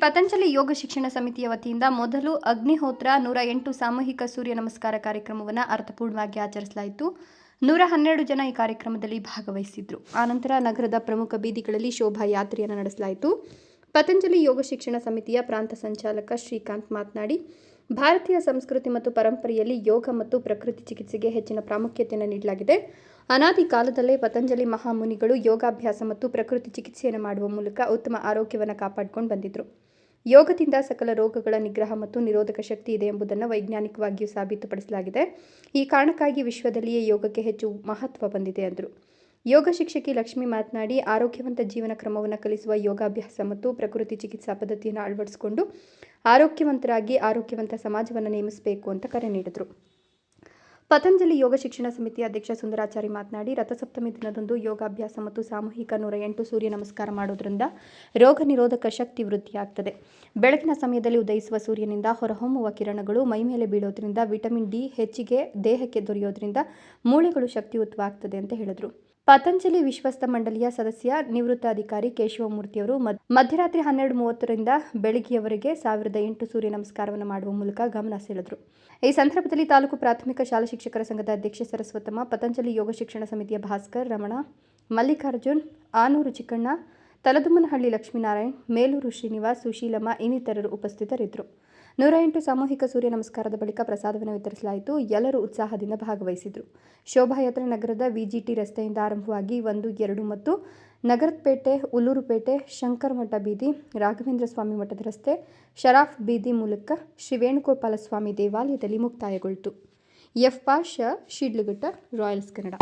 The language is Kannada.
ಪತಂಜಲಿ ಯೋಗ ಶಿಕ್ಷಣ ಸಮಿತಿಯ ವತಿಯಿಂದ ಮೊದಲು ಅಗ್ನಿಹೋತ್ರ ನೂರ ಎಂಟು ಸಾಮೂಹಿಕ ಸೂರ್ಯ ನಮಸ್ಕಾರ ಕಾರ್ಯಕ್ರಮವನ್ನು ಅರ್ಥಪೂರ್ಣವಾಗಿ ಆಚರಿಸಲಾಯಿತು. ನೂರ ಹನ್ನೆರಡು ಜನ ಈ ಕಾರ್ಯಕ್ರಮದಲ್ಲಿ ಭಾಗವಹಿಸಿದ್ರು. ಆನಂತರ ನಗರದ ಪ್ರಮುಖ ಬೀದಿಗಳಲ್ಲಿ ಶೋಭಾಯಾತ್ರೆಯನ್ನು ನಡೆಸಲಾಯಿತು. ಪತಂಜಲಿ ಯೋಗ ಶಿಕ್ಷಣ ಸಮಿತಿಯ ಪ್ರಾಂತ ಸಂಚಾಲಕ ಶ್ರೀಕಾಂತ್ ಮಾತನಾಡಿ, ಭಾರತೀಯ ಸಂಸ್ಕೃತಿ ಮತ್ತು ಪರಂಪರೆಯಲ್ಲಿ ಯೋಗ ಮತ್ತು ಪ್ರಕೃತಿ ಚಿಕಿತ್ಸೆಗೆ ಹೆಚ್ಚಿನ ಪ್ರಾಮುಖ್ಯತೆಯನ್ನು ನೀಡಲಾಗಿದೆ. ಅನಾದಿ ಕಾಲದಲ್ಲೇ ಪತಂಜಲಿ ಮಹಾಮುನಿಗಳು ಯೋಗಾಭ್ಯಾಸ ಮತ್ತು ಪ್ರಕೃತಿ ಚಿಕಿತ್ಸೆಯನ್ನು ಮಾಡುವ ಮೂಲಕ ಉತ್ತಮ ಆರೋಗ್ಯವನ್ನು ಕಾಪಾಡಿಕೊಂಡು ಬಂದಿದ್ದರು ಯೋಗದಿಂದ ಸಕಲ ರೋಗಗಳ ನಿಗ್ರಹ ಮತ್ತು ನಿರೋಧಕ ಶಕ್ತಿ ಇದೆ ಎಂಬುದನ್ನು ವೈಜ್ಞಾನಿಕವಾಗಿಯೂ ಸಾಬೀತುಪಡಿಸಲಾಗಿದೆ. ಈ ಕಾರಣಕ್ಕಾಗಿ ವಿಶ್ವದಲ್ಲಿಯೇ ಯೋಗಕ್ಕೆ ಹೆಚ್ಚು ಮಹತ್ವ ಬಂದಿದೆ ಎಂದರು ಯೋಗ ಶಿಕ್ಷಕಿ ಲಕ್ಷ್ಮಿ ಮಾತನಾಡಿ, ಆರೋಗ್ಯವಂತ ಜೀವನ ಕ್ರಮವನ್ನು ಕಲಿಸುವ ಯೋಗಾಭ್ಯಾಸ ಮತ್ತು ಪ್ರಕೃತಿ ಚಿಕಿತ್ಸಾ ಪದ್ಧತಿಯನ್ನು ಅಳವಡಿಸಿಕೊಂಡು ಆರೋಗ್ಯವಂತರಾಗಿ ಆರೋಗ್ಯವಂತ ಸಮಾಜವನ್ನು ನೇಮಿಸಬೇಕು ಅಂತ ಕರೆ ನೀಡಿದರು. ಪತಂಜಲಿ ಯೋಗ ಶಿಕ್ಷಣ ಸಮಿತಿ ಅಧ್ಯಕ್ಷ ಸುಂದರಾಚಾರಿ ಮಾತನಾಡಿ, ರಥಸಪ್ತಮಿ ದಿನದಂದು ಯೋಗಾಭ್ಯಾಸ ಮತ್ತು ಸಾಮೂಹಿಕ ನೂರ ಎಂಟು ಸೂರ್ಯ ನಮಸ್ಕಾರ ಮಾಡೋದ್ರಿಂದ ರೋಗ ನಿರೋಧಕ ಶಕ್ತಿ ವೃದ್ಧಿಯಾಗ್ತದೆ. ಬೆಳಗಿನ ಸಮಯದಲ್ಲಿ ಉದಯಿಸುವ ಸೂರ್ಯನಿಂದ ಹೊರಹೊಮ್ಮುವ ಕಿರಣಗಳು ಮೈಮೇಲೆ ಬೀಳೋದ್ರಿಂದ ವಿಟಮಿನ್ ಡಿ ಹೆಚ್ಚಿಗೆ ದೇಹಕ್ಕೆ ದೊರೆಯೋದ್ರಿಂದ ಮೂಳೆಗಳು ಶಕ್ತಿಯುತವಾಗ್ತದೆ ಅಂತ ಹೇಳಿದರು. ಪತಂಜಲಿ ವಿಶ್ವಸ್ತ ಮಂಡಳಿಯ ಸದಸ್ಯ, ನಿವೃತ್ತ ಅಧಿಕಾರಿ ಕೇಶವಮೂರ್ತಿಯವರು ಮಧ್ಯರಾತ್ರಿ ಹನ್ನೆರಡು ಮೂವತ್ತರಿಂದ ಬೆಳಗ್ಗೆಯವರೆಗೆ ಸಾವಿರದ ಎಂಟು ಸೂರ್ಯ ನಮಸ್ಕಾರವನ್ನು ಮಾಡುವ ಮೂಲಕ ಗಮನ ಸೆಳೆದರು. ಈ ಸಂದರ್ಭದಲ್ಲಿ ತಾಲೂಕು ಪ್ರಾಥಮಿಕ ಶಾಲಾ ಶಿಕ್ಷಕರ ಸಂಘದ ಅಧ್ಯಕ್ಷ ಸರಸ್ವತಮ್ಮ, ಪತಂಜಲಿ ಯೋಗ ಶಿಕ್ಷಣ ಸಮಿತಿಯ ಭಾಸ್ಕರ್, ರಮಣ, ಮಲ್ಲಿಕಾರ್ಜುನ್, ಆನೂರು ಚಿಕ್ಕಣ್ಣ ತಲದುಮ್ಮನಹಳ್ಳಿ ಲಕ್ಷ್ಮೀನಾರಾಯಣ್, ಮೇಲೂರು ಶ್ರೀನಿವಾಸ್, ಸುಶೀಲಮ್ಮ ಇನ್ನಿತರರು ಉಪಸ್ಥಿತರಿದ್ದರು. ನೂರ ಎಂಟು ಸಾಮೂಹಿಕ ಸೂರ್ಯ ನಮಸ್ಕಾರದ ಬಳಿಕ ಪ್ರಸಾದವನ್ನು ವಿತರಿಸಲಾಯಿತು. ಎಲ್ಲರೂ ಉತ್ಸಾಹದಿಂದ ಭಾಗವಹಿಸಿದರು. ಶೋಭಾಯಾತ್ರೆ ನಗರದ ವಿಜಿಟಿ ರಸ್ತೆಯಿಂದ ಆರಂಭವಾಗಿ ಒಂದು, ಎರಡು ಮತ್ತು ನಗರಪೇಟೆ ಉಲ್ಲೂರುಪೇಟೆ, ಶಂಕರಮಠ ಬೀದಿ, ರಾಘವೇಂದ್ರ ಸ್ವಾಮಿ ಮಠದ ರಸ್ತೆ, ಶರಾಫ್ ಬೀದಿ ಮೂಲಕ ಶ್ರೀ ವೇಣುಗೋಪಾಲ ಸ್ವಾಮಿ ದೇವಾಲಯದಲ್ಲಿ ಮುಕ್ತಾಯಗೊಳ್ತು. F Pasha Sidlaghatta, Royals Kannada.